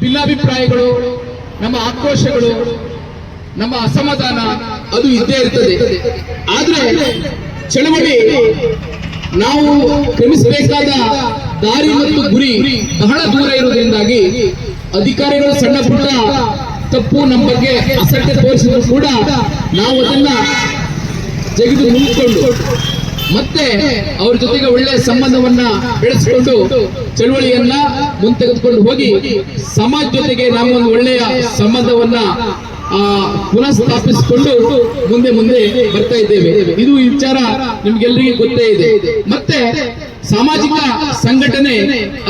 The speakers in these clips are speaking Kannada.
ಭಿನ್ನಾಭಿಪ್ರಾಯಗಳು ನಮ್ಮ ಆಕ್ರೋಶಗಳು ನಮ್ಮ ಅಸಮಾಧಾನ ಅದು ಇದ್ದೇ ಇರ್ತದೆ. ಆದ್ರೆ ಚಳವಳಿ ನಾವು ಕ್ರಮಿಸಬೇಕಾದ ದಾರಿ ಮತ್ತು ಗುರಿ ಬಹಳ ದೂರ ಇರುವುದರಿಂದಾಗಿ ಅಧಿಕಾರಿಗಳು ಸಣ್ಣ ಪುಟ್ಟ ತಪ್ಪು ನಮ್ಮ ಬಗ್ಗೆ ಅಸಡ್ಡೆ ತೋರಿಸಿದ್ರು ಕೂಡ ನಾವು ಅದನ್ನ ತೆಗೆದು ನಿಂತ್ಕೊಂಡು ಮತ್ತೆ ಅವ್ರ ಜೊತೆಗೆ ಒಳ್ಳೆಯ ಸಂಬಂಧವನ್ನ ಬೆಳೆಸಿಕೊಂಡು ಚಳವಳಿಯನ್ನ ಮುಂತೆಗೆದುಕೊಂಡು ಹೋಗಿ ಸಮಾಜ ಜೊತೆಗೆ ನಾವೊಂದು ಒಳ್ಳೆಯ ಸಂಬಂಧವನ್ನ ಪುನಃ ಸ್ಥಾಪಿಸಿಕೊಂಡು ಮುಂದೆ ಮುಂದೆ ಬರ್ತಾ ಇದ್ದೇವೆ. ಇದು ವಿಚಾರ ನಿಮ್ಗೆಲ್ಲರಿಗೂ ಗೊತ್ತೇ ಇದೆ. ಮತ್ತೆ ಸಾಮಾಜಿಕ ಸಂಘಟನೆ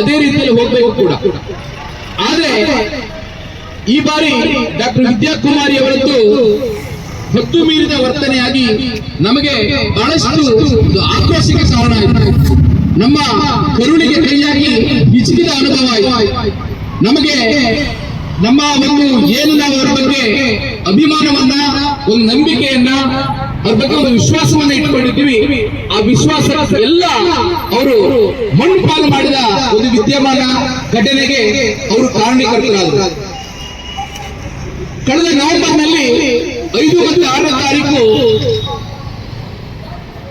ಅದೇ ರೀತಿಯಲ್ಲಿ ಹೋಗ್ಬೇಕು ಕೂಡ. ಆದ್ರೆ ಈ ಬಾರಿ ಡಾಕ್ಟರ್ ವಿದ್ಯಾಕುಮಾರಿ ಅವರದ್ದು ಹೊತ್ತು ಮೀರಿದ ವರ್ತನೆಯಾಗಿ ನಮಗೆ ಬಹಳಷ್ಟು ಒಂದು ಆಕ್ರೋಶಕ್ಕೆ ಕಾರಣ ಆಯಿತು. ನಮ್ಮ ಕರುಳಿಗೆ ಕೈಯಾಗಿ ಹಿಚಕಿದ ಅನುಭವ ನಮಗೆ ನಮ್ಮ ಒಂದು ಏನು ನಾವು ಅವರ ಬಗ್ಗೆ ಅಭಿಮಾನವನ್ನ, ಒಂದು ನಂಬಿಕೆಯನ್ನ, ಅವ್ರ ಬಗ್ಗೆ ಒಂದು ವಿಶ್ವಾಸವನ್ನ ಇಟ್ಕೊಂಡಿದ್ದೀವಿ. ಆ ವಿಶ್ವಾಸ ಎಲ್ಲ ಅವರು ಮಣ್ಣು ಪಾಲು ಮಾಡಿದ ಒಂದು ವಿದ್ಯಮಾನ ಘಟನೆಗೆ ಅವರು ಕಾರಣೀಕರ್ತರಾದರು. ಕಳೆದ ನವೆಂಬರ್ನಲ್ಲಿ ಐದು ಮತ್ತು ಆರನೇ ತಾರೀಕು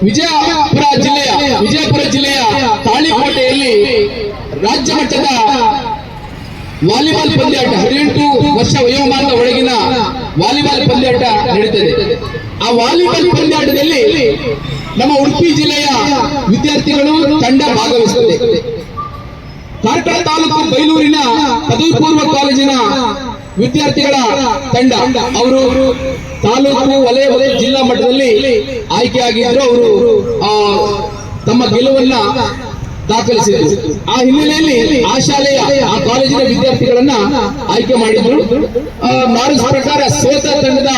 ವಿಜಯಪುರ ಜಿಲ್ಲೆಯ ವಿಜಯಪುರ ಜಿಲ್ಲೆಯ ತಾಳಿಕೋಟೆಯಲ್ಲಿ ರಾಜ್ಯ ಮಟ್ಟದ ವಾಲಿಬಾಲ್ ಪಂದ್ಯಾಟ ಹದಿನೆಂಟು ವರ್ಷ ವಯೋಮಾನದ ಒಳಗಿನ ವಾಲಿಬಾಲ್ ಪಂದ್ಯಾಟ ನಡೀತದೆ. ಆ ವಾಲಿಬಾಲ್ ಪಂದ್ಯಾಟದಲ್ಲಿ ನಮ್ಮ ಉಡುಪಿ ಜಿಲ್ಲೆಯ ವಿದ್ಯಾರ್ಥಿಗಳು ತಂಡ ಭಾಗವಹಿಸುತ್ತದೆ ಕಾರ್ಕಳ ತಾಲೂಕು ಬೈಲೂರಿನ ಪದವಿ ಪೂರ್ವ ಕಾಲೇಜಿನ ವಿದ್ಯಾರ್ಥಿಗಳ ತಂಡ. ಅವರು ತಾಲೂಕು ವಲಯ ವಲಯ ಜಿಲ್ಲಾ ಮಟ್ಟದಲ್ಲಿ ಆಯ್ಕೆಯಾಗಿದ್ರು ಅವರು ತಮ್ಮ ಗೆಲುವನ್ನ ದಾಖಲಿಸಿದರು. ಆ ಹಿನ್ನೆಲೆಯಲ್ಲಿ ಆ ಶಾಲೆಯ, ಆ ಕಾಲೇಜಿನ ವಿದ್ಯಾರ್ಥಿಗಳನ್ನ ಆಯ್ಕೆ ಮಾಡಿದ್ರು. ನಾರ್ಮ್ಸ್ ಪ್ರಕಾರ ಸೋತ ತಂಡದ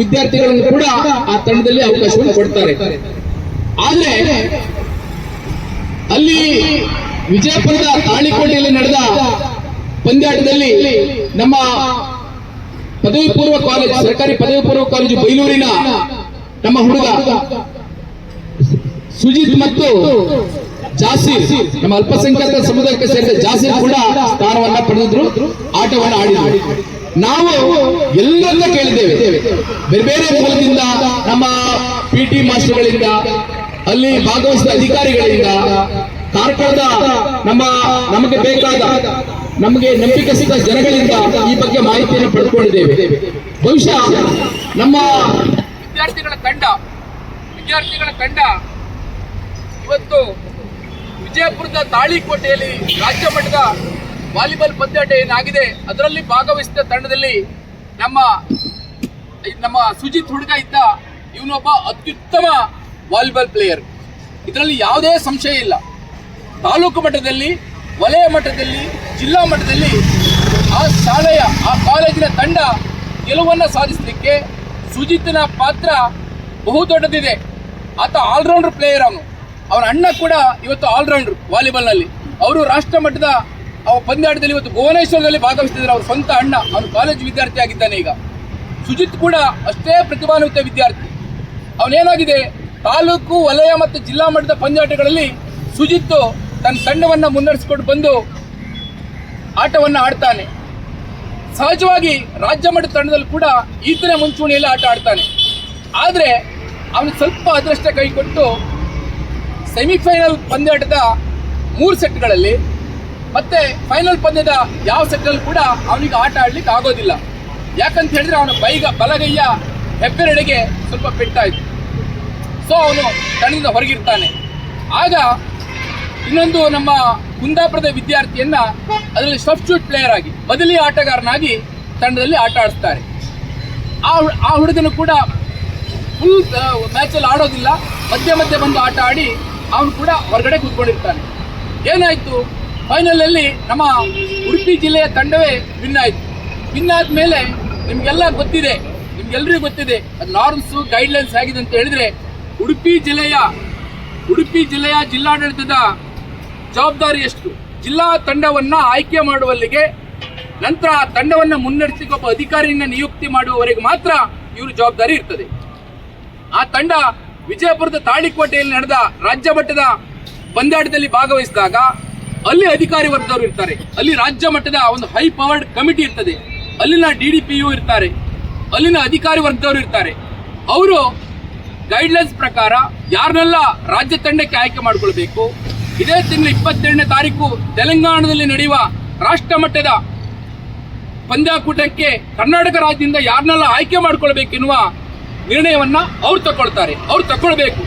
ವಿದ್ಯಾರ್ಥಿಗಳನ್ನು ಕೂಡ ಆ ತಂಡದಲ್ಲಿ ಅವಕಾಶವನ್ನು ಕೊಡ್ತಾರೆ. ಆದ್ರೆ ಅಲ್ಲಿ ವಿಜಯಪುರದ ತಾಳಿಕೋಟೆಯಲ್ಲಿ ನಡೆದ ಪಂದ್ಯಾಟದಲ್ಲಿ ನಮ್ಮ ಪದವಿ ಪೂರ್ವ ಕಾಲೇಜು, ಸರ್ಕಾರಿ ಪದವಿ ಪೂರ್ವ ಕಾಲೇಜು ಬೈಲೂರಿನ ನಮ್ಮ ಹುಡುಗ ಸುಜಿತ್ ಮತ್ತು ಜಾಸೀರ್, ನಮ್ಮ ಅಲ್ಪಸಂಖ್ಯಾತ ಸಮುದಾಯಕ್ಕೆ ಸೇರಿದ ಜಾಸೀರ್ ಕೂಡ ಸ್ಥಾನವನ್ನ ಪಡೆದಿದ್ರು, ಆಟವನ್ನು ಆಡಿದ್ರು. ನಾವು ಎಲ್ಲರನ್ನ ಕೇಳಿದ್ದೇವೆ. ಬೇರೆ ಬೇರೆ ಮೂಲದಿಂದ ನಮ್ಮ ಪಿ ಟಿ ಮಾಸ್ಟರ್ಗಳಿಂದ, ಅಲ್ಲಿ ಭಾಗವಹಿಸಿದ ಅಧಿಕಾರಿಗಳಿಂದ ಕಾರ್ಕಳದ ನಮ್ಮ, ನಮಗೆ ಬೇಕಾದ, ನಮಗೆ ನಂಬಿಕೆ ಸಿಕ್ಕ ಜನಗಳಿಂದ ಈ ಬಗ್ಗೆ ಮಾಹಿತಿಯನ್ನು ಪಡೆದುಕೊಂಡಿದ್ದೇವೆ ಬಹುಶಃ ನಮ್ಮ ವಿದ್ಯಾರ್ಥಿಗಳ ತಂಡ ವಿದ್ಯಾರ್ಥಿಗಳ ತಂಡ ಇವತ್ತು ವಿಜಯಪುರದ ತಾಳಿಕೋಟೆಯಲ್ಲಿ ರಾಜ್ಯ ಮಟ್ಟದ ವಾಲಿಬಾಲ್ ಪಂದ್ಯಾಟ ಏನಾಗಿದೆ ಅದರಲ್ಲಿ ಭಾಗವಹಿಸಿದ ತಂಡದಲ್ಲಿ ನಮ್ಮ ನಮ್ಮ ಸುಜಿತ್ ಹುಡುಗ ಇದ್ದ, ಇವನೊಬ್ಬ ಅತ್ಯುತ್ತಮ ವಾಲಿಬಾಲ್ ಪ್ಲೇಯರ್ ಇದರಲ್ಲಿ ಯಾವುದೇ ಸಂಶಯ ಇಲ್ಲ. ತಾಲೂಕು ಮಟ್ಟದಲ್ಲಿ, ವಲಯ ಮಟ್ಟದಲ್ಲಿ, ಜಿಲ್ಲಾ ಮಟ್ಟದಲ್ಲಿ ಆ ಶಾಲೆಯ, ಆ ಕಾಲೇಜಿನ ತಂಡ ಗೆಲುವನ್ನು ಸಾಧಿಸಲಿಕ್ಕೆ ಸುಜಿತ್ನ ಪಾತ್ರ ಬಹು ದೊಡ್ಡದಿದೆ. ಆತ ಆಲ್ರೌಂಡರ್ ಪ್ಲೇಯರ್ ಅವನು. ಅವನ ಅಣ್ಣ ಕೂಡ ಇವತ್ತು ಆಲ್ರೌಂಡರ್ ವಾಲಿಬಾಲ್ನಲ್ಲಿ ಅವರು ರಾಷ್ಟ್ರ ಮಟ್ಟದ, ಅವ ಪಂದ್ಯಾಟದಲ್ಲಿ ಇವತ್ತು ಭುವನೇಶ್ವರದಲ್ಲಿ ಭಾಗವಹಿಸ್ತಿದ್ದಾರೆ ಅವ್ರ ಸ್ವಂತ ಅಣ್ಣ, ಅವನು ಕಾಲೇಜ್ ವಿದ್ಯಾರ್ಥಿ ಆಗಿದ್ದಾನೆ ಈಗ. ಸುಜಿತ್ ಕೂಡ ಅಷ್ಟೇ ಪ್ರತಿಭಾನ್ವಿತ ವಿದ್ಯಾರ್ಥಿ. ಅವನೇನಾಗಿದೆ? ತಾಲೂಕು, ವಲಯ ಮತ್ತು ಜಿಲ್ಲಾ ಮಟ್ಟದ ಪಂದ್ಯಾಟಗಳಲ್ಲಿ ಸುಜಿತ್ ತನ್ನ ತಂಡವನ್ನು ಮುನ್ನಡೆಸಿಕೊಂಡು ಬಂದು ಆಟವನ್ನು ಆಡ್ತಾನೆ. ಸಹಜವಾಗಿ ರಾಜ್ಯ ಮಟ್ಟದ ತಂಡದಲ್ಲಿ ಕೂಡ ಈತನೇ ಮುಂಚೂಣಿಯಲ್ಲಿ ಆಟ ಆಡ್ತಾನೆ. ಆದರೆ ಅವನು ಸ್ವಲ್ಪ ಅದೃಷ್ಟ ಕೈ ಕೊಟ್ಟು ಸೆಮಿಫೈನಲ್ ಪಂದ್ಯಾಟದ ಮೂರು ಸೆಟ್ಗಳಲ್ಲಿ ಮತ್ತೆ ಫೈನಲ್ ಪಂದ್ಯದ ಯಾವ ಸೆಟ್ನಲ್ಲಿ ಕೂಡ ಅವನಿಗೆ ಆಟ ಆಡ್ಲಿಕ್ಕೆ ಆಗೋದಿಲ್ಲ. ಯಾಕಂತ ಹೇಳಿದ್ರೆ ಅವನ ಬೈಗ ಬಲಗೈಯ ಹೆಬ್ಬೆರಡೆಗೆ ಸ್ವಲ್ಪ ಪೆಟ್ಟಾಯಿತು. ಸೊ ಅವನು ತಂಡದಿಂದ ಹೊರಗಿರ್ತಾನೆ. ಆಗ ಇನ್ನೊಂದು ನಮ್ಮ ಕುಂದಾಪುರದ ವಿದ್ಯಾರ್ಥಿಯನ್ನ ಅದರಲ್ಲಿ ಸಬ್ಸ್ಟ್ಯೂಟ್ ಪ್ಲೇಯರ್ ಆಗಿ, ಬದಲಿ ಆಟಗಾರನಾಗಿ ತಂಡದಲ್ಲಿ ಆಟ ಆಡಿಸ್ತಾರೆ. ಆ ಆ ಹುಡುಗನು ಕೂಡ ಫುಲ್ ಮ್ಯಾಚಲ್ಲಿ ಆಡೋದಿಲ್ಲ, ಮಧ್ಯೆ ಮಧ್ಯೆ ಬಂದು ಆಟ ಆಡಿ ಅವನು ಕೂಡ ಹೊರಗಡೆ ಕೂತ್ಕೊಂಡಿರ್ತಾನೆ. ಏನಾಯಿತು? ಫೈನಲಲ್ಲಿ ನಮ್ಮ ಉಡುಪಿ ಜಿಲ್ಲೆಯ ತಂಡವೇ ವಿನ್ ಆಯಿತು. ವಿನ್ ಆದಮೇಲೆ ನಿಮಗೆಲ್ಲ ಗೊತ್ತಿದೆ, ನಿಮ್ಗೆಲ್ರಿಗೂ ಗೊತ್ತಿದೆ, ಅದು ನಾರ್ಮ್ಸು ಗೈಡ್ಲೈನ್ಸ್ ಆಗಿದೆ ಅಂತ ಹೇಳಿದ್ರೆ ಉಡುಪಿ ಜಿಲ್ಲೆಯ ಉಡುಪಿ ಜಿಲ್ಲೆಯ ಜಿಲ್ಲಾಡಳಿತದ ಜವಾಬ್ದಾರಿ ಎಷ್ಟು? ಜಿಲ್ಲಾ ತಂಡವನ್ನು ಆಯ್ಕೆ ಮಾಡುವಲ್ಲಿಗೆ ನಂತರ ಆ ತಂಡವನ್ನು ಮುನ್ನಡೆಸಲಿಕ್ಕೆ ಒಬ್ಬ ಅಧಿಕಾರಿಯನ್ನ ನಿಯುಕ್ತಿ ಮಾಡುವವರೆಗೆ ಮಾತ್ರ ಇವರು ಜವಾಬ್ದಾರಿ ಇರ್ತದೆ. ಆ ತಂಡ ವಿಜಯಪುರದ ತಾಳಿಕೋಟೆಯಲ್ಲಿ ನಡೆದ ರಾಜ್ಯ ಮಟ್ಟದ ಪಂದ್ಯಾಟದಲ್ಲಿ ಭಾಗವಹಿಸಿದಾಗ ಅಲ್ಲಿ ಅಧಿಕಾರಿ ವರ್ಗದವರು ಇರ್ತಾರೆ. ಅಲ್ಲಿ ರಾಜ್ಯ ಮಟ್ಟದ ಒಂದು ಹೈ ಪವರ್ಡ್ ಕಮಿಟಿ ಇರ್ತದೆ. ಅಲ್ಲಿನ ಡಿ ಡಿ ಪಿ ಯು ಇರ್ತಾರೆ. ಅಲ್ಲಿನ ಅಧಿಕಾರಿ ವರ್ಗದವರು ಇರ್ತಾರೆ. ಅವರು ಗೈಡ್ಲೈನ್ಸ್ ಪ್ರಕಾರ ಯಾರನ್ನೆಲ್ಲ ರಾಜ್ಯ ತಂಡಕ್ಕೆ ಆಯ್ಕೆ ಮಾಡಿಕೊಳ್ಬೇಕು? ಇದೇ ತಿಂಗಳ ಇಪ್ಪತ್ತೆರಡನೇ ತಾರೀಕು ತೆಲಂಗಾಣದಲ್ಲಿ ನಡೆಯುವ ರಾಷ್ಟ್ರ ಮಟ್ಟದ ಪಂದ್ಯಾಕೂಟಕ್ಕೆ ಕರ್ನಾಟಕ ರಾಜ್ಯದಿಂದ ಯಾರನ್ನೆಲ್ಲ ಆಯ್ಕೆ ಮಾಡಿಕೊಳ್ಬೇಕೆನ್ನುವ ನಿರ್ಣಯವನ್ನ ಅವ್ರು ತಗೊಳ್ತಾರೆ. ಅವ್ರು ತಗೊಳ್ಬೇಕು.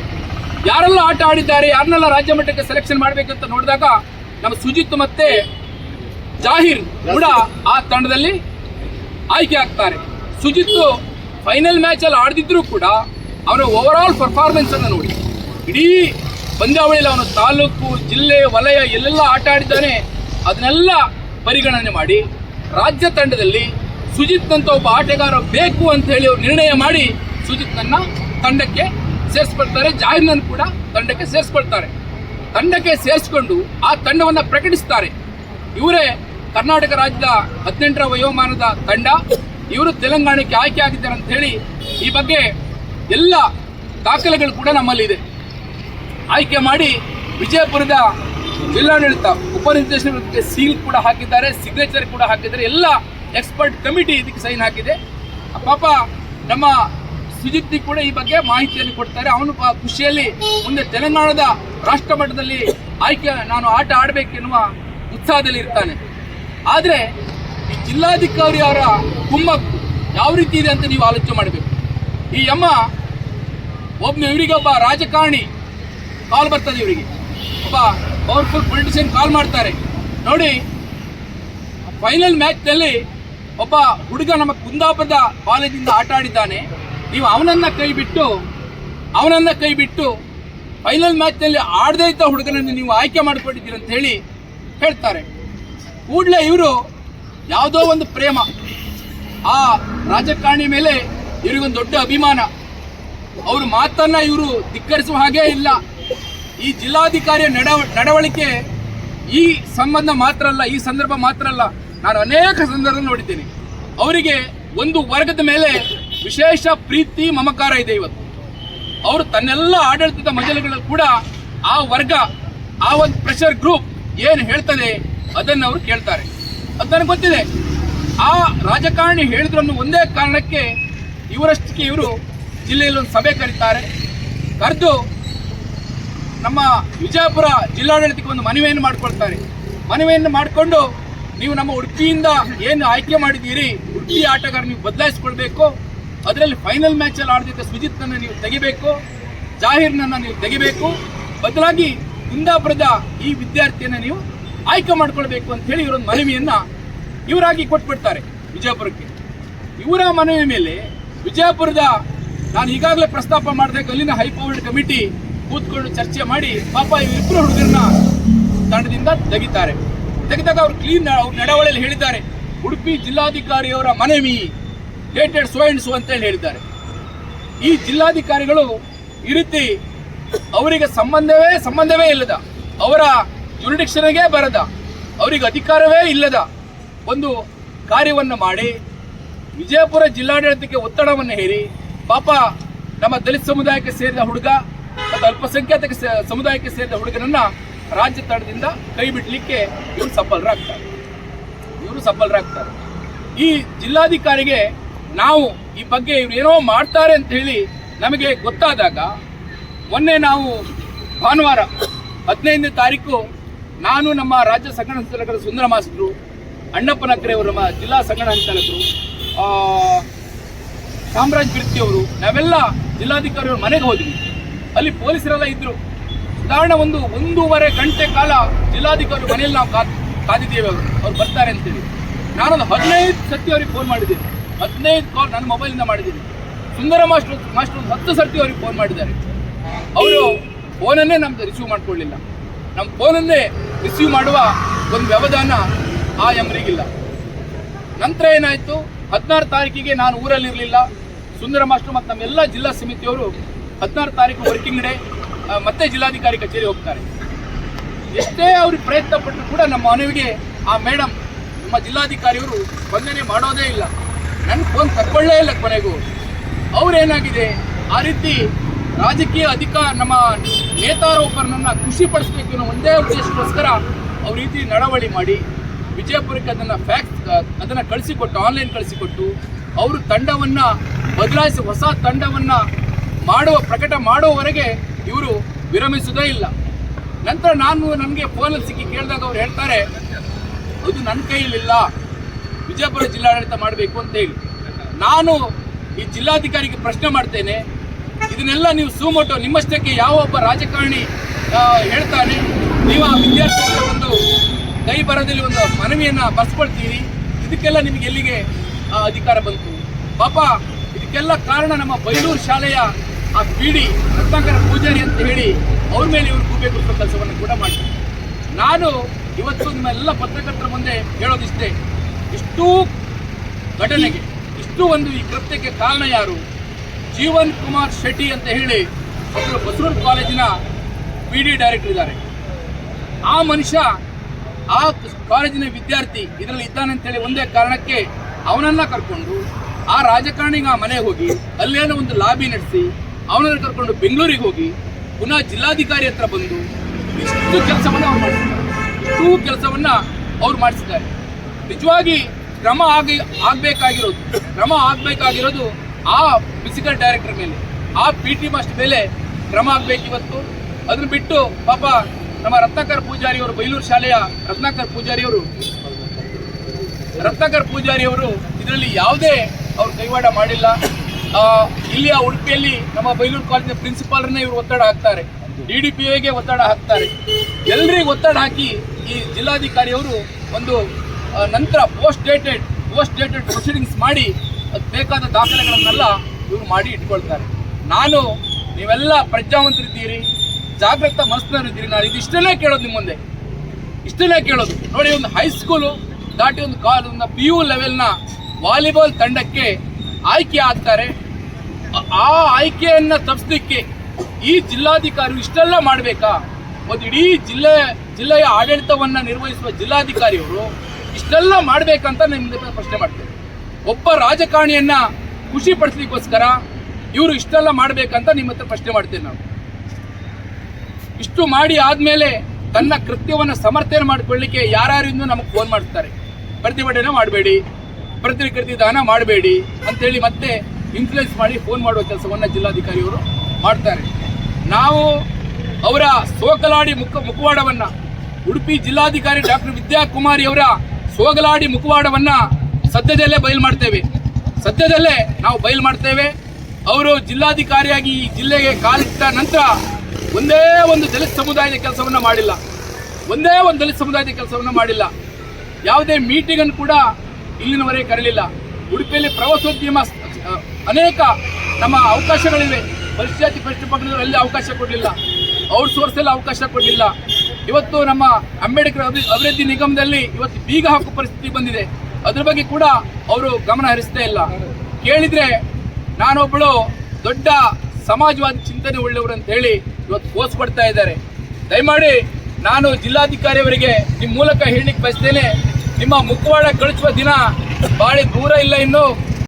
ಯಾರೆಲ್ಲ ಆಟ ಆಡಿದ್ದಾರೆ, ಯಾರನ್ನೆಲ್ಲ ರಾಜ್ಯ ಮಟ್ಟಕ್ಕೆ ಸೆಲೆಕ್ಷನ್ ಮಾಡಬೇಕಂತ ನೋಡಿದಾಗ ನಮ್ಮ ಸುಜಿತ್ ಮತ್ತೆ ಜಾಹೀರ್ ಕೂಡ ಆ ತಂಡದಲ್ಲಿ ಆಯ್ಕೆ ಆಗ್ತಾರೆ. ಸುಜಿತ್ ಫೈನಲ್ ಮ್ಯಾಚ್ ಅಲ್ಲಿ ಆಡದಿದ್ರು ಕೂಡ ಅವರ ಓವರ್ ಆಲ್ ಪರ್ಫಾರ್ಮೆನ್ಸ್ ಅನ್ನು ನೋಡಿ. ಇಡೀ ಪಂದ್ಯಾವಳಿಯಲ್ಲಿ ಅವನು ತಾಲೂಕು, ಜಿಲ್ಲೆ, ವಲಯ ಎಲ್ಲೆಲ್ಲ ಆಟ ಆಡಿದ್ದಾನೆ. ಅದನ್ನೆಲ್ಲ ಪರಿಗಣನೆ ಮಾಡಿ ರಾಜ್ಯ ತಂಡದಲ್ಲಿ ಸುಜಿತ್ ಅಂತ ಒಬ್ಬ ಆಟಗಾರ ಬೇಕು ಅಂತ ಹೇಳಿ ಅವರು ನಿರ್ಣಯ ಮಾಡಿ ಸುಜಿತ್ನನ್ನ ತಂಡಕ್ಕೆ ಸೇರಿಸ್ಕೊಳ್ತಾರೆ. ಜಾಹೀರ್ನನ್ನು ಕೂಡ ತಂಡಕ್ಕೆ ಸೇರಿಸ್ಕೊಳ್ತಾರೆ. ತಂಡಕ್ಕೆ ಸೇರಿಸ್ಕೊಂಡು ಆ ತಂಡವನ್ನು ಪ್ರಕಟಿಸ್ತಾರೆ. ಇವರೇ ಕರ್ನಾಟಕ ರಾಜ್ಯದ ಹದಿನೆಂಟರ ವಯೋಮಾನದ ತಂಡ. ಇವರು ತೆಲಂಗಾಣಕ್ಕೆ ಆಯ್ಕೆ ಆಗಿದ್ದಾರೆ ಅಂತ ಹೇಳಿ ಈ ಬಗ್ಗೆ ಎಲ್ಲ ದಾಖಲೆಗಳು ಕೂಡ ನಮ್ಮಲ್ಲಿದೆ. ಆಯ್ಕೆ ಮಾಡಿ ವಿಜಯಪುರದ ಜಿಲ್ಲಾಡಳಿತ ಉಪನಿರ್ದೇಶಕರಿಗೆ ಸೀಲ್ ಕೂಡ ಹಾಕಿದ್ದಾರೆ ಸಿಗ್ನೇಚರ್ ಕೂಡ ಹಾಕಿದ್ದಾರೆ. ಎಲ್ಲ ಎಕ್ಸ್ಪರ್ಟ್ ಕಮಿಟಿ ಇದಕ್ಕೆ ಸೈನ್ ಹಾಕಿದೆ. ಪಾಪ ನಮ್ಮ ಸುಜಿತ್ತಿ ಕೂಡ ಈ ಬಗ್ಗೆ ಮಾಹಿತಿಯನ್ನು ಕೊಡ್ತಾರೆ. ಅವನು ಖುಷಿಯಲ್ಲಿ ಮುಂದೆ ತೆಲಂಗಾಣದ ರಾಷ್ಟ್ರ ಮಟ್ಟದಲ್ಲಿ ಆಯ್ಕೆ, ನಾನು ಆಟ ಆಡಬೇಕೆನ್ನುವ ಉತ್ಸಾಹದಲ್ಲಿ ಇರ್ತಾನೆ. ಆದರೆ ಈ ಜಿಲ್ಲಾಧಿಕಾರಿ ಅವರ ಕುಮ್ಮಕ್ಕು ಯಾವ ರೀತಿ ಇದೆ ಅಂತ ನೀವು ಆಲೋಚನೆ ಮಾಡಬೇಕು. ಈ ಅಮ್ಮ ಒಬ್ಬ ಇವರಿಗೊಬ್ಬ ರಾಜಕಾರಣಿ ಕಾಲ್ ಬರ್ತದೆ ಇವರಿಗೆ. ಒಬ್ಬ ಪವರ್ಫುಲ್ ಪೊಲಿಟಿಷಿಯನ್ ಕಾಲ್ ಮಾಡ್ತಾರೆ. ನೋಡಿ ಫೈನಲ್ ಮ್ಯಾಚ್ನಲ್ಲಿ ಒಬ್ಬ ಹುಡುಗ ನಮ್ಮ ಕುಂದಾಪುರದ ಕಾಲೇಜಿಂದ ಆಟ ಆಡಿದ್ದಾನೆ. ನೀವು ಅವನನ್ನ ಕೈ ಬಿಟ್ಟು, ಅವನನ್ನ ಕೈ ಬಿಟ್ಟು ಫೈನಲ್ ಮ್ಯಾಚ್ನಲ್ಲಿ ಆಡದೇ ಇದ್ದ ಹುಡುಗನನ್ನು ನೀವು ಆಯ್ಕೆ ಮಾಡಿಕೊಂಡಿದ್ದೀರಿ ಅಂತ ಹೇಳಿ ಹೇಳ್ತಾರೆ. ಕೂಡಲೇ ಇವರು ಯಾವುದೋ ಒಂದು ಪ್ರೇಮ, ಆ ರಾಜಕಾರಣಿ ಮೇಲೆ ಇವರಿಗೊಂದು ದೊಡ್ಡ ಅಭಿಮಾನ. ಅವ್ರ ಮಾತನ್ನ ಇವರು ಧಿಕ್ಕರಿಸುವ ಹಾಗೇ ಇಲ್ಲ. ಈ ಜಿಲ್ಲಾಧಿಕಾರಿಯ ನಡವ, ನಡವಳಿಕೆ ಈ ಸಂಬಂಧ ಮಾತ್ರ ಅಲ್ಲ, ಈ ಸಂದರ್ಭ ಮಾತ್ರ ಅಲ್ಲ. ನಾನು ಅನೇಕ ಸಂದರ್ಭ ನೋಡಿದ್ದೇನೆ. ಅವರಿಗೆ ಒಂದು ವರ್ಗದ ಮೇಲೆ ವಿಶೇಷ ಪ್ರೀತಿ, ಮಮಕಾರ ಇದೆ ಇವತ್ತು. ಅವರು ತನ್ನೆಲ್ಲ ಆಡಳಿತದ ಮಜಲುಗಳಲ್ಲಿ ಕೂಡ ಆ ವರ್ಗ, ಆ ಒಂದು ಪ್ರೆಷರ್ ಗ್ರೂಪ್ ಏನು ಹೇಳ್ತದೆ ಅದನ್ನು ಅವರು ಕೇಳ್ತಾರೆ. ಅದು ನನಗೆ ಗೊತ್ತಿದೆ. ಆ ರಾಜಕಾರಣಿ ಹೇಳಿದ್ರು ಒಂದೇ ಕಾರಣಕ್ಕೆ ಇವರಷ್ಟಕ್ಕೆ ಇವರು ಜಿಲ್ಲೆಯಲ್ಲಿ ಒಂದು ಸಭೆ ಕರೀತಾರೆ. ಕರೆದು ನಮ್ಮ ವಿಜಯಪುರ ಜಿಲ್ಲಾಡಳಿತಕ್ಕೆ ಒಂದು ಮನವಿಯನ್ನು ಮಾಡಿಕೊಳ್ತಾರೆ. ಮನವಿಯನ್ನು ಮಾಡಿಕೊಂಡು ನೀವು ನಮ್ಮ ಉಡುಪಿಯಿಂದ ಏನು ಆಯ್ಕೆ ಮಾಡಿದ್ದೀರಿ, ಉಡುಪಿ ಆಟಗಾರ ನೀವು ಬದಲಾಯಿಸ್ಕೊಳ್ಬೇಕು, ಅದರಲ್ಲಿ ಫೈನಲ್ ಮ್ಯಾಚಲ್ಲಿ ಆಡಿದ ಸುಜಿತ್ನನ್ನು ನೀವು ತೆಗಿಬೇಕು, ಜಾಹೀರ್ನನ್ನು ನೀವು ತೆಗಿಬೇಕು, ಬದಲಾಗಿ ಕುಂದಾಪುರದ ಈ ವಿದ್ಯಾರ್ಥಿಯನ್ನು ನೀವು ಆಯ್ಕೆ ಮಾಡಿಕೊಳ್ಬೇಕು ಅಂತ ಹೇಳಿ ಇವರೊಂದು ಮನವಿಯನ್ನ ಇವರಾಗಿ ಕೊಟ್ಬಿಡ್ತಾರೆ ವಿಜಯಪುರಕ್ಕೆ. ಇವರ ಮನವಿ ಮೇಲೆ ವಿಜಯಪುರದ ನಾನು ಈಗಾಗಲೇ ಪ್ರಸ್ತಾಪ ಮಾಡಿದಾಗ ಅಲ್ಲಿನ ಹೈಪವರ್ಡ್ ಕಮಿಟಿ ಕೂತ್ಕೊಂಡು ಚರ್ಚೆ ಮಾಡಿ ಪಾಪ ಇಬ್ಬರು ಹುಡುಗರನ್ನ ತಂಡದಿಂದ ತೆಗಿತಾರೆ. ತೆಗೆದಾಗ ಅವ್ರು ಕ್ಲೀನ್ ಅವ್ರ ನಡವಳಿಯಲ್ಲಿ ಹೇಳಿದ್ದಾರೆ. ಉಡುಪಿ ಜಿಲ್ಲಾಧಿಕಾರಿಯವರ ಮನವಿ ಡೇಟೆಡ್ ಸೋ ಅಂಡ್ ಸೋ ಅಂತ ಹೇಳಿ ಹೇಳಿದ್ದಾರೆ. ಈ ಜಿಲ್ಲಾಧಿಕಾರಿಗಳು ಈ ರೀತಿ ಅವರಿಗೆ ಸಂಬಂಧವೇ ಸಂಬಂಧವೇ ಇಲ್ಲದ, ಅವರ ಜುರಿಡಿಕ್ಷನ್ಗೆ ಬರದ, ಅವರಿಗೆ ಅಧಿಕಾರವೇ ಇಲ್ಲದ ಒಂದು ಕಾರ್ಯವನ್ನು ಮಾಡಿ, ವಿಜಯಪುರ ಜಿಲ್ಲಾಡಳಿತಕ್ಕೆ ಒತ್ತಡವನ್ನು ಹೇರಿ, ಪಾಪ ನಮ್ಮ ದಲಿತ ಸಮುದಾಯಕ್ಕೆ ಸೇರಿದ ಹುಡುಗ ಮತ್ತು ಅಲ್ಪಸಂಖ್ಯಾತ ಸಮುದಾಯಕ್ಕೆ ಸೇರಿದ ಹುಡುಗನನ್ನ ರಾಜ್ಯ ತಂಡದಿಂದ ಕೈ ಬಿಡ್ಲಿಕ್ಕೆ ಇವರು ಸಫಲರಾಗ್ತಾರೆ. ಇವರು ಸಫಲರಾಗ್ತಾರೆ. ಈ ಜಿಲ್ಲಾಧಿಕಾರಿಗೆ ನಾವು ಈ ಬಗ್ಗೆ ಇವ್ರು ಏನೋ ಮಾಡ್ತಾರೆ ಅಂತ ಹೇಳಿ ನಮಗೆ ಗೊತ್ತಾದಾಗ ಮೊನ್ನೆ ನಾವು ಭಾನುವಾರ ಹದಿನೈದನೇ ತಾರೀಕು ನಾನು ನಮ್ಮ ರಾಜ್ಯ ಸಂಘಟನಾ ಸಂಚಾಲಕರು ಸುಂದರ ಮಾಸ್ತರು ಅಣ್ಣಪ್ಪನ ಅವರು ನಮ್ಮ ಜಿಲ್ಲಾ ಸಂಘಟನಾ ಸಂಚಾಲಕರು ಕಾಮರಾಜ್ ಬಿರ್ತಿ ಅವರು ನಾವೆಲ್ಲ ಜಿಲ್ಲಾಧಿಕಾರಿ ಅವ್ರ ಮನೆಗೆ ಹೋದ್ವಿ. ಅಲ್ಲಿ ಪೊಲೀಸರೆಲ್ಲ ಇದ್ರು. ಕಾರಣ ಒಂದು, ಒಂದೂವರೆ ಗಂಟೆ ಕಾಲ ಜಿಲ್ಲಾಧಿಕಾರಿ ಮನೆಯಲ್ಲಿ ನಾವು ಕಾದ್, ಕಾದಿದ್ದೇವೆ ಅವರು. ಅವ್ರು ಬರ್ತಾರೆ ಅಂತೇಳಿ. ನಾನೊಂದು ಹದಿನೈದು ಸರ್ತಿ ಅವ್ರಿಗೆ ಫೋನ್ ಮಾಡಿದ್ದೀನಿ. ಹದಿನೈದು ಕಾಲ್ ನನ್ನ ಮೊಬೈಲಿಂದ ಮಾಡಿದ್ದೀನಿ. ಸುಂದರ ಮಾಸ್ಟರ್ ಮಾಸ್ಟರ್ ಒಂದು ಹತ್ತು ಸರ್ತಿ ಅವ್ರಿಗೆ ಫೋನ್ ಮಾಡಿದ್ದಾರೆ. ಅವರು ಫೋನನ್ನೇ ನಮ್ದು ರಿಸೀವ್ ಮಾಡಿಕೊಳ್ಳಿಲ್ಲ. ನಮ್ಮ ಫೋನನ್ನೇ ರಿಸೀವ್ ಮಾಡುವ ಒಂದು ವ್ಯವಧಾನ ಆ ಎಮ್ರಿಗಿಲ್ಲ. ನಂತರ ಏನಾಯಿತು? ಹದಿನಾರು ತಾರೀಕಿಗೆ ನಾನು ಊರಲ್ಲಿರಲಿಲ್ಲ. ಸುಂದರ ಮಾಸ್ಟರ್ ಮತ್ತು ನಮ್ಮೆಲ್ಲ ಜಿಲ್ಲಾ ಸಮಿತಿಯವರು ಹದಿನಾರು ತಾರೀಕು ವರ್ಕಿಂಗ್ ಡೇ ಮತ್ತೆ ಜಿಲ್ಲಾಧಿಕಾರಿ ಕಚೇರಿ ಹೋಗ್ತಾರೆ. ಎಷ್ಟೇ ಅವ್ರಿಗೆ ಪ್ರಯತ್ನ ಪಟ್ಟರು ಕೂಡ ನಮ್ಮ ಮನವಿಗೆ, ಆ ಮೇಡಮ್ ನಮ್ಮ ಜಿಲ್ಲಾಧಿಕಾರಿಯವರು ಸ್ಪಂದನೆ ಮಾಡೋದೇ ಇಲ್ಲ. ನನ್ನ ಫೋನ್ ತಕ್ಕೊಳ್ಳೇ ಇಲ್ಲ ಕೊನೆಗೂ. ಅವ್ರೇನಾಗಿದೆ? ಆ ರೀತಿ ರಾಜಕೀಯ ಅಧಿಕಾರ ನಮ್ಮ ನೇತಾರೊಬ್ಬರನ್ನ ಖುಷಿ ಪಡಿಸ್ಬೇಕು ಅನ್ನೋ ಒಂದೇ ಉದ್ದೇಶಕ್ಕೋಸ್ಕರ ಅವ್ರ ರೀತಿ ನಡವಳಿ ಮಾಡಿ, ವಿಜಯಪುರಕ್ಕೆ ಅದನ್ನು ಫ್ಯಾಕ್ಸ್ ಅದನ್ನು ಕಳಿಸಿಕೊಟ್ಟು ಆನ್ಲೈನ್ ಕಳಿಸಿಕೊಟ್ಟು, ಅವರು ತಂಡವನ್ನು ಬದಲಾಯಿಸಿ, ಹೊಸ ತಂಡವನ್ನು ಮಾಡುವ, ಪ್ರಕಟ ಮಾಡುವವರೆಗೆ ಇವರು ವಿರಮಿಸುವುದೇ ಇಲ್ಲ. ನಂತರ ನಾನು ನನಗೆ ಫೋನಲ್ಲಿ ಸಿಕ್ಕಿ ಕೇಳಿದಾಗ ಅವ್ರು ಹೇಳ್ತಾರೆ, ಅದು ನನ್ನ ಕೈಯಲ್ಲಿಲ್ಲ. ವಿಜಯಪುರ ಜಿಲ್ಲಾಡಳಿತ ಮಾಡಬೇಕು ಅಂತ ಹೇಳಿ. ನಾನು ಈ ಜಿಲ್ಲಾಧಿಕಾರಿಗೆ ಪ್ರಶ್ನೆ ಮಾಡ್ತೇನೆ, ಇದನ್ನೆಲ್ಲ ನೀವು ಸುಮೋಟೋ, ನಿಮ್ಮಷ್ಟಕ್ಕೆ ಯಾವ ಒಬ್ಬ ರಾಜಕಾರಣಿ ಹೇಳ್ತಾನೆ? ನೀವು ಆ ವಿದ್ಯಾರ್ಥಿಗಳ ಒಂದು ಕೈ ಬರದಲ್ಲಿ ಒಂದು ಮನವಿಯನ್ನು ಬರ್ಸ್ಕೊಳ್ತೀರಿ ಇದಕ್ಕೆಲ್ಲ ನಿಮಗೆ ಎಲ್ಲಿಗೆ ಅಧಿಕಾರ ಬಂತು? ಪಾಪ, ಇದಕ್ಕೆಲ್ಲ ಕಾರಣ ನಮ್ಮ ಬೈಲೂರು ಶಾಲೆಯ ಆ ಪಿಡಿ ರತ್ನಾಕರ ಪೂಜಾರಿ ಅಂತ ಹೇಳಿ ಅವ್ರ ಮೇಲೆ ಇವರು ಗೂಬೆ ಕೊಡುವ ಕೆಲಸವನ್ನು ಕೂಡ ಮಾಡ್ತಾರೆ. ನಾನು ಇವತ್ತು ನಿಮ್ಮೆಲ್ಲ ಪತ್ರಕರ್ತರ ಮುಂದೆ ಹೇಳೋದಿಷ್ಟೇ, ಇಷ್ಟೂ ಘಟನೆಗೆ, ಇಷ್ಟು ಒಂದು ಈ ಕೃತ್ಯಕ್ಕೆ ಕಾರಣ ಯಾರು? ಜೀವನ್ ಕುಮಾರ್ ಶೆಟ್ಟಿ ಅಂತ ಹೇಳಿ ಅವರು ಬಸರೂರು ಕಾಲೇಜಿನ ಪಿ ಡಿ ಡೈರೆಕ್ಟರ್ ಇದ್ದಾರೆ. ಆ ಮನುಷ್ಯ, ಆ ಕಾಲೇಜಿನ ವಿದ್ಯಾರ್ಥಿ ಇದರಲ್ಲಿ ಇದ್ದಾನೆ ಅಂತೇಳಿ ಒಂದೇ ಕಾರಣಕ್ಕೆ ಅವನನ್ನ ಕರ್ಕೊಂಡು ಆ ರಾಜಕಾರಣಿಗೆ ಆ ಮನೆಗೆ ಹೋಗಿ ಅಲ್ಲೇನೋ ಒಂದು ಲಾಬಿ ನಡೆಸಿ ಅವನನ್ನ ಕರ್ಕೊಂಡು ಬೆಂಗಳೂರಿಗೆ ಹೋಗಿ ಪುನಃ ಜಿಲ್ಲಾಧಿಕಾರಿ ಹತ್ರ ಬಂದು ಇಷ್ಟು ಕೆಲಸವನ್ನ ಅವ್ರು ಮಾಡಿಸಿದ್ದಾರೆ ಇಷ್ಟು ಕೆಲಸವನ್ನ ಅವ್ರು ಮಾಡಿಸಿದ್ದಾರೆ ನಿಜವಾಗಿ ಕ್ರಮ ಆಗಿ ಆಗಬೇಕಾಗಿರೋದು, ಕ್ರಮ ಆಗ್ಬೇಕಾಗಿರೋದು ಆ ಫಿಸಿಕಲ್ ಡೈರೆಕ್ಟರ್ ಮೇಲೆ, ಆ ಪಿ ಟಿ ಮಾಸ್ಟರ್ ಮೇಲೆ ಕ್ರಮ ಆಗ್ಬೇಕು ಇವತ್ತು ಅದನ್ನ ಬಿಟ್ಟು ಪಾಪ ನಮ್ಮ ರತ್ನಾಕರ್ ಪೂಜಾರಿ ಅವರು, ಬೈಲೂರು ಶಾಲೆಯ ರತ್ನಾಕರ್ ಪೂಜಾರಿ ಅವರು, ರತ್ನಾಕರ್ ಪೂಜಾರಿ ಅವರು ಇದರಲ್ಲಿ ಯಾವುದೇ ಅವ್ರು ಕೈವಾಡ ಮಾಡಿಲ್ಲ. ಇಲ್ಲಿಯ ಉಡುಪಿಯಲ್ಲಿ ನಮ್ಮ ಬೈಲೂರು ಕಾಲೇಜಿನ ಪ್ರಿನ್ಸಿಪಾಲ್ರನ್ನೇ ಇವರು ಒತ್ತಡ ಹಾಕ್ತಾರೆ. ಡಿ ಡಿ ಪಿ ಎಗೆ ಒತ್ತಡ ಹಾಕ್ತಾರೆ. ಎಲ್ರಿಗೂ ಒತ್ತಡ ಹಾಕಿ ಈ ಜಿಲ್ಲಾಧಿಕಾರಿಯವರು ಒಂದು ನಂತರ post dated post dated proceedings ಮಾಡಿ ಬೇಕಾದ ದಾಖಲೆಗಳನ್ನೆಲ್ಲ ಇವರು ಮಾಡಿ ಇಟ್ಕೊಳ್ತಾರೆ. ನಾನು, ನೀವೆಲ್ಲ ಪ್ರಜ್ಞಾವಂತರಿದ್ದೀರಿ ಜಾಗೃತ ಮನಸ್ಸಿನವರಿದ್ದೀರಿ. ನಾನು ಇದಿಷ್ಟನ್ನೇ ಕೇಳೋದು ನಿಮ್ಮ ಮುಂದೆ. ಇಷ್ಟನ್ನೇ ಕೇಳೋದು. ನೋಡಿ, ಒಂದು ಹೈಸ್ಕೂಲು ದಾಟಿ ಒಂದು ಕಾಲ್ ಪಿ ಯು ಲೆವೆಲ್ನ ವಾಲಿಬಾಲ್ ತಂಡಕ್ಕೆ ಆಯ್ಕೆ ಆಗ್ತಾರೆ. ಆ- ಆಯ್ಕೆಯನ್ನು ತಪ್ಪಿಸ್ಲಿಕ್ಕೆ ಈ ಜಿಲ್ಲಾಧಿಕಾರಿ ಇಷ್ಟೆಲ್ಲ ಮಾಡಬೇಕಾ? ಒಂದು ಇಡೀ ಜಿಲ್ಲೆ, ಜಿಲ್ಲೆಯ ಆಡಳಿತವನ್ನ ನಿರ್ವಹಿಸುವ ಜಿಲ್ಲಾಧಿಕಾರಿಯವರು ಇಷ್ಟೆಲ್ಲ ಮಾಡ್ಬೇಕಂತ ನಿಮ್ಗೆ ಪ್ರಶ್ನೆ ಮಾಡ್ತೇವೆ ಒಬ್ಬ ರಾಜಕಾರಣಿಯನ್ನ ಖುಷಿ ಪಡಿಸ್ಲಿಕ್ಕೋಸ್ಕರ ಇವರು ಇಷ್ಟೆಲ್ಲ ಮಾಡ್ಬೇಕಂತ ನಿಮ್ಮ ಹತ್ರ ಪ್ರಶ್ನೆ ಮಾಡ್ತೇವೆ ನಾವು ಇಷ್ಟು ಮಾಡಿ ಆದಮೇಲೆ ತನ್ನ ಕೃತ್ಯವನ್ನು ಸಮರ್ಥನೆ ಮಾಡಿಕೊಳ್ಳಿಕ್ಕೆ ಯಾರ್ಯಾರಿಂದ ನಮಗೆ ಫೋನ್ ಮಾಡ್ತಾರೆ. ಪ್ರತಿಭಟನೆ ಮಾಡಬೇಡಿ. ಪ್ರತಿಕೃತಿ ದಾನ ಮಾಡಬೇಡಿ ಅಂತೇಳಿ ಮತ್ತೆ ಇನ್ಫ್ಲುಯೆನ್ಸ್ ಮಾಡಿ ಫೋನ್ ಮಾಡುವ ಕೆಲಸವನ್ನು ಜಿಲ್ಲಾಧಿಕಾರಿಯವರು ಮಾಡ್ತಾರೆ. ನಾವು ಅವರ ಸೋಗಲಾಡಿ ಮುಖ ಮುಖವಾಡವನ್ನ ಉಡುಪಿ ಜಿಲ್ಲಾಧಿಕಾರಿ ಡಾಕ್ಟರ್ ವಿದ್ಯಾಕುಮಾರಿ ಅವರ ಸೋಗಲಾಡಿ ಮುಖವಾಡವನ್ನ ಸದ್ಯದಲ್ಲೇ ಬಯಲು ಮಾಡ್ತೇವೆ. ಸದ್ಯದಲ್ಲೇ ನಾವು ಬಯಲು ಮಾಡ್ತೇವೆ. ಅವರು ಜಿಲ್ಲಾಧಿಕಾರಿಯಾಗಿ ಈ ಜಿಲ್ಲೆಗೆ ಕಾಲಿಟ್ಟ ನಂತರ ಒಂದೇ ಒಂದು ದಲಿತ ಸಮುದಾಯದ ಕೆಲಸವನ್ನ ಮಾಡಿಲ್ಲ. ಒಂದೇ ಒಂದು ದಲಿತ ಸಮುದಾಯದ ಕೆಲಸವನ್ನ ಮಾಡಿಲ್ಲ. ಯಾವುದೇ ಮೀಟಿಂಗ್ ಅನ್ನು ಕೂಡ ಇಲ್ಲಿನವರೆಗೆ ಕರೆಯಲಿಲ್ಲ ಉಡುಪಿಯಲ್ಲಿ ಪ್ರವಾಸೋದ್ಯಮ ಅನೇಕ ನಮ್ಮ ಅವಕಾಶಗಳಿವೆ. ಪರಿಶಾತಿ ಪರಿಷ್ಠ ಅಲ್ಲಿ ಅವಕಾಶ ಕೊಡಲಿಲ್ಲ? ಔಟ್ ಸೋರ್ಸಲ್ಲಿ ಅವಕಾಶ ಕೊಡಲಿಲ್ಲ. ಇವತ್ತು ನಮ್ಮ ಅಂಬೇಡ್ಕರ್ ಅಭಿ- ಅಭಿವೃದ್ಧಿ ನಿಗಮದಲ್ಲಿ ಇವತ್ತು ಬೀಗ ಹಾಕುವ ಪರಿಸ್ಥಿತಿ ಬಂದಿದೆ. ಅದ್ರ ಬಗ್ಗೆ ಕೂಡ ಅವರು ಗಮನ ಹರಿಸ್ತಾ ಇಲ್ಲ. ಕೇಳಿದ್ರೆ ನಾನೊಬ್ಬಳು ದೊಡ್ಡ ಸಮಾಜವಾದಿ ಚಿಂತನೆ ಉಳ್ಳವರು ಅಂತ ಹೇಳಿ ಇವತ್ತು ಪೋಸ್ ಪಡ್ತಾ ಇದ್ದಾರೆ. ದಯಮಾಡಿ ನಾನು ಜಿಲ್ಲಾಧಿಕಾರಿಯವರಿಗೆ ನಿಮ್ಮ ಮೂಲಕ ಹೇಳಲಿಕ್ಕೆ ಬಯಸ್ತೇನೆ. ನಿಮ್ಮ ಮುಖವಾಡ ಕಳಿಸುವ ದಿನ ಬಾಳಿ ದೂರ ಇಲ್ಲ ಇನ್ನು.